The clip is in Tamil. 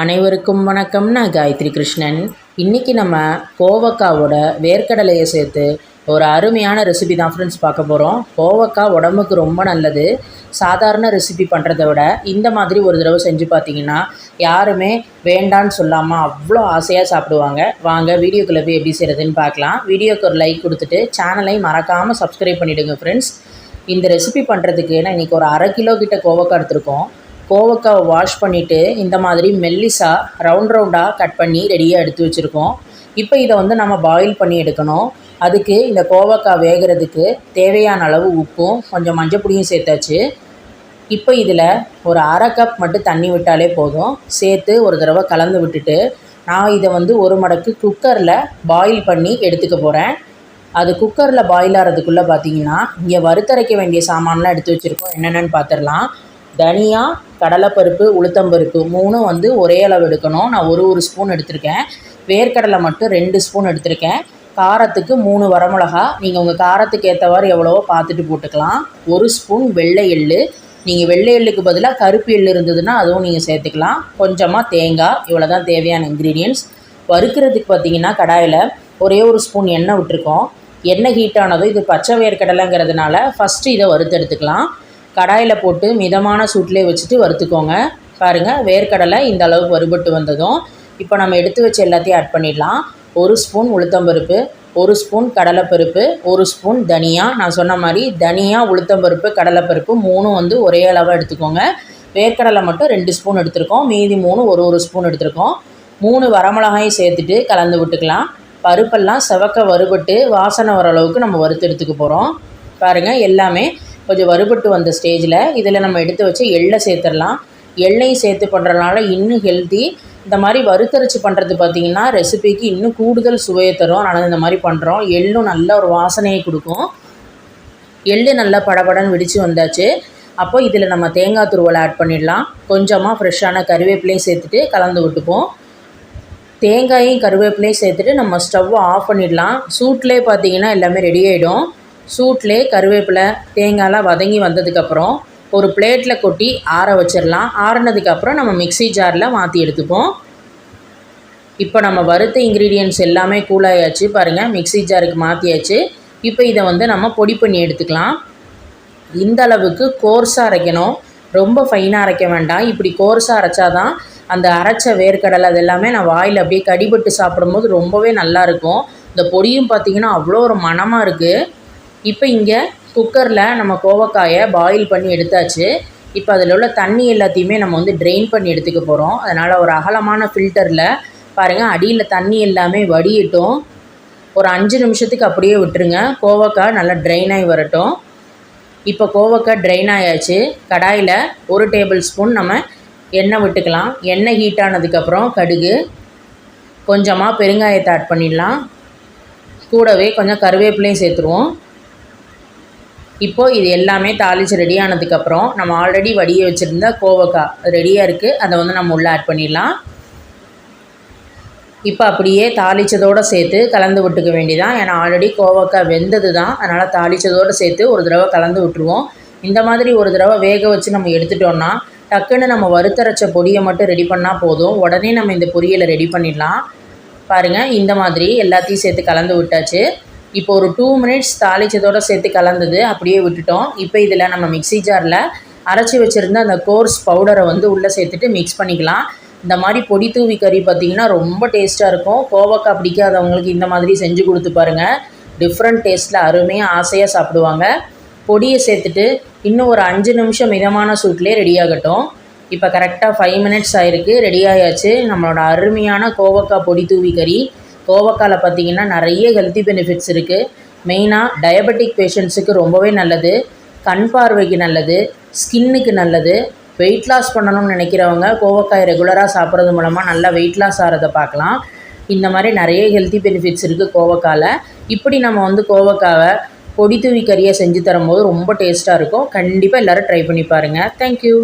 அனைவருக்கும் வணக்கம். நான் காயத்ரி கிருஷ்ணன். இன்றைக்கி நம்ம கோவக்காவோட வேர்க்கடலையை சேர்த்து ஒரு அருமையான ரெசிபி தான் ஃப்ரெண்ட்ஸ் பார்க்க போகிறோம் கோவக்காய் உடம்புக்கு ரொம்ப நல்லது. சாதாரண ரெசிபி பண்ணுறத விட இந்த மாதிரி ஒரு தடவை செஞ்சு பார்த்தீங்கன்னா யாருமே வேண்டான்னு சொல்லாமல் அவ்வளோ ஆசையாக சாப்பிடுவாங்க. வாங்க வீடியோக்குள்ளே போய் எப்படி செய்கிறதுன்னு பார்க்கலாம். வீடியோக்கு ஒரு லைக் கொடுத்துட்டு சேனலை மறக்காமல் சப்ஸ்கிரைப் பண்ணிவிடுங்க ஃப்ரெண்ட்ஸ் இந்த ரெசிபி பண்ணுறதுக்கு நான் இன்றைக்கி ஒரு அரை கிலோ கிட்ட கோவக்காய் எடுத்திருக்கோம். கோவக்காவை வாஷ் பண்ணிவிட்டு இந்த மாதிரி மெல்லிஸாக ரவுண்ட் ரவுண்டாக கட் பண்ணி ரெடியாக எடுத்து வச்சுருக்கோம். இப்போ இதை வந்து நம்ம பாயில் பண்ணி எடுக்கணும். அதுக்கு இந்த கோவக்காய் வேகிறதுக்கு தேவையான அளவு உப்பும் கொஞ்சம் மஞ்சப்பொடியும் சேர்த்தாச்சு. இப்போ இதில் ஒரு அரை கப் மட்டும் தண்ணி விட்டாலே போதும். சேர்த்து ஒரு தடவை கலந்து விட்டுட்டு நான் இதை வந்து ஒரு மடக்கு குக்கரில் பாயில் பண்ணி எடுத்துக்க போகிறேன் அது குக்கரில் பாயில் ஆகிறதுக்குள்ளே பார்த்தீங்கன்னா இங்கே வறுத்தரைக்க வேண்டிய சாமான்லாம் எடுத்து வச்சுருக்கோம். என்னென்னு பார்த்துடலாம். தனியா கடலைப்பருப்பு உளுத்தம்பருப்பு மூணும் வந்து ஒரே அளவு எடுக்கணும். நான் ஒரு ஒரு ஸ்பூன் எடுத்திருக்கேன். வேர்க்கடலை மட்டும் ரெண்டு ஸ்பூன் எடுத்திருக்கேன். காரத்துக்கு மூணு வரமிளகா. நீங்கள் உங்கள் காரத்துக்கு ஏற்றவாறு எவ்வளவோ பார்த்துட்டு போட்டுக்கலாம். ஒரு ஸ்பூன் வெள்ளை எள்ளு. நீங்கள் வெள்ளை எள்ளுக்கு பதிலாக கருப்பு எள் இருந்ததுன்னா அதுவும் நீங்கள் சேர்த்துக்கலாம். கொஞ்சமாக தேங்காய். இவ்வளோ தான் தேவையான இன்க்ரீடியன்ட்ஸ் வறுக்கிறதுக்கு பார்த்தீங்கன்னா கடாயில் ஒரே ஒரு ஸ்பூன் எண்ணெய் விட்டுருக்கோம். எண்ணெய் ஹீட் ஆனதும் இது பச்சை வேர்க்கடலைங்கிறதுனால ஃபஸ்ட்டு இதை வறுத்து எடுத்துக்கலாம். கடாயில் போட்டு மிதமான சூட்லேயே வச்சுட்டு வறுத்துக்கோங்க. பாருங்கள் வேர்க்கடலை இந்த அளவுக்கு வறுபட்டு வந்ததும். இப்போ நம்ம எடுத்து வச்சு எல்லாத்தையும் ஆட் பண்ணிடலாம். ஒரு ஸ்பூன் உளுத்தம்பருப்பு ஒரு ஸ்பூன் கடலைப்பருப்பு ஒரு ஸ்பூன் தனியா. நான் சொன்ன மாதிரி தனியா உளுத்தம்பருப்பு கடலைப்பருப்பு மூணும் வந்து ஒரே அளவாக எடுத்துக்கோங்க. வேர்க்கடலை மட்டும் ரெண்டு ஸ்பூன் எடுத்துருக்கோம். மீதி மூணு ஒரு ஒரு ஸ்பூன் எடுத்துருக்கோம். மூணு வரமிளகாயும் சேர்த்துட்டு கலந்து விட்டுக்கலாம். பருப்பெல்லாம் செவக்க வறுபட்டு வாசனை வர அளவுக்கு நம்ம வறுத்து எடுத்துக்க போகிறோம் பாருங்கள் எல்லாமே கொஞ்சம் வறுபட்டு வந்த ஸ்டேஜில் இதில் நம்ம எடுத்து வச்சு எள்ளை சேர்த்துடலாம். எண்ணெயும் சேர்த்து பண்ணுறதுனால இன்னும் ஹெல்த்தி இந்த மாதிரி வறுத்தரைச்சி பண்ணுறது பார்த்திங்கன்னா ரெசிபிக்கு இன்னும் கூடுதல் சுவையை தரும். அதனால் இந்த மாதிரி பண்ணுறோம் எள்ளும் நல்ல ஒரு வாசனையை கொடுக்கும். எள்ளு நல்லா படபடன்னு வெடித்து வந்தாச்சு. அப்போ இதில் நம்ம தேங்காய் துருவலை ஆட் பண்ணிடலாம். கொஞ்சமாக ஃப்ரெஷ்ஷான கருவேப்பிலையும் சேர்த்துட்டு கலந்து விட்டுப்போம். தேங்காயும் கருவேப்பிலையும் சேர்த்துட்டு நம்ம ஸ்டவ்வை ஆஃப் பண்ணிடலாம். சூட்லேயே பார்த்தீங்கன்னா எல்லாமே ரெடி ஆகிடும் சூட்லே கருவேப்பிலை தேங்காயெலாம் வதங்கி வந்ததுக்கப்புறம் ஒரு பிளேட்டில் கொட்டி ஆற வச்சிடலாம் ஆறினதுக்கப்புறம் நம்ம மிக்சி ஜாரில் மாற்றி எடுத்துப்போம். இப்போ நம்ம வறுத்த இன்க்ரீடியன்ட்ஸ் எல்லாமே கூலாயாச்சு பாருங்கள் மிக்சி ஜாருக்கு மாற்றியாச்சு இப்போ இதை வந்து நம்ம பொடி பண்ணி எடுத்துக்கலாம். இந்த அளவுக்கு கோர்ஸாக அரைக்கணும். ரொம்ப ஃபைனாக அரைக்க வேண்டாம். இப்படி கோர்ஸாக அரைச்சா தான் அந்த அரைச்ச வேர்க்கடலை அது எல்லாமே நான் வாயில் அப்படியே கடிபட்டு சாப்பிடும்போது ரொம்பவே நல்லாயிருக்கும் இந்த பொடியும் பார்த்திங்கன்னா அவ்வளோ ஒரு மனமாக இருக்குது இப்போ இங்கே குக்கரில் நம்ம கோவக்காயை பாயில் பண்ணி எடுத்தாச்சு. இப்போ அதில் உள்ள தண்ணி எல்லாத்தையுமே நம்ம வந்து ட்ரெயின் பண்ணி எடுத்துக்க போகிறோம் அதனால் ஒரு அகலமான ஃபில்டரில் பாருங்கள் அடியில் தண்ணி எல்லாமே வடியட்டும். ஒரு அஞ்சு நிமிஷத்துக்கு அப்படியே விட்டுருங்க. கோவக்காய் நல்லா ட்ரைன் ஆகி வரட்டும். இப்போ கோவக்காய் ட்ரைன் ஆயாச்சு. கடாயில் ஒரு டேபிள் ஸ்பூன் நம்ம எண்ணெய் விட்டுக்கலாம். எண்ணெய் ஹீட் ஆனதுக்கப்புறம் கடுகு. கொஞ்சமாக பெருங்காயத்தை ஆட் பண்ணிடலாம். கூடவே கொஞ்சம் கருவேப்பிலையும் சேர்த்துருவோம். இப்போது இது எல்லாமே தாளித்து ரெடி ஆனதுக்கப்புறம் நம்ம ஆல்ரெடி வடிய வச்சுருந்த கோவக்காய் ரெடியாக இருக்குது அதை வந்து நம்ம உள்ளே ஆட் பண்ணிடலாம். இப்போ அப்படியே தாளித்ததோடு சேர்த்து கலந்து விட்டுக்க வேண்டியதான் ஏன்னா ஆல்ரெடி கோவக்காய் வெந்தது தான் அதனால் தாளித்ததோடு சேர்த்து ஒரு தடவை கலந்து விட்டுருவோம். இந்த மாதிரி ஒரு தடவை வேக வச்சு நம்ம எடுத்துட்டோன்னா டக்குன்னு நம்ம வறுத்தரைச்ச பொடியை மட்டும் ரெடி பண்ணால் போதும். உடனே நம்ம இந்த பொரியலை ரெடி பண்ணிடலாம். பாருங்கள் இந்த மாதிரி எல்லாத்தையும் சேர்த்து கலந்து விட்டாச்சு. இப்போ ஒரு டூ மினிட்ஸ் தாளித்ததோடு சேர்த்து கலந்தது அப்படியே விட்டுட்டோம். இப்போ இதில் நம்ம மிக்சி ஜாரில் அரைச்சி வச்சுருந்த அந்த கோர்ஸ் பவுடரை வந்து உள்ளே சேர்த்துட்டு மிக்ஸ் பண்ணிக்கலாம். இந்த மாதிரி பொடி தூவி கறி பார்த்திங்கன்னா ரொம்ப டேஸ்ட்டாக இருக்கும். கோவக்காய் பிடிக்காதவங்களுக்கு இந்த மாதிரி செஞ்சு கொடுத்து பாருங்கள் டிஃப்ரெண்ட் டேஸ்ட்டில் அருமையாக ஆசையாக சாப்பிடுவாங்க. பொடியை சேர்த்துட்டு இன்னும் ஒரு அஞ்சு நிமிஷம் மிதமான சூட்லேயே ரெடி ஆகட்டும். இப்போ கரெக்டாக ஃபைவ் மினிட்ஸ் ஆகிருக்கு ரெடி ஆயாச்சு. நம்மளோட அருமையான கோவக்காய் பொடி தூவி கறி. கோவக்காயில் பார்த்திங்கன்னா நிறைய ஹெல்த்தி பெனிஃபிட்ஸ் இருக்குது மெயினாக டயபெட்டிக் பேஷண்ட்ஸுக்கு ரொம்பவே நல்லது. கண் பார்வைக்கு நல்லது. ஸ்கின்னுக்கு நல்லது. வெயிட் லாஸ் பண்ணணும்னு நினைக்கிறவங்க கோவக்காய் ரெகுலராக சாப்பிட்றது மூலமாக நல்லா வெயிட் லாஸ் ஆகிறத பார்க்கலாம். இந்த மாதிரி நிறைய ஹெல்த்தி பெனிஃபிட்ஸ் இருக்குது கோவக்காயில் இப்படி நம்ம வந்து கோவக்காவை பொடி தூவி கறியை செஞ்சு தரும்போது ரொம்ப டேஸ்ட்டாக இருக்கும். கண்டிப்பாக எல்லோரும் ட்ரை பண்ணி பாருங்கள் தேங்க்யூ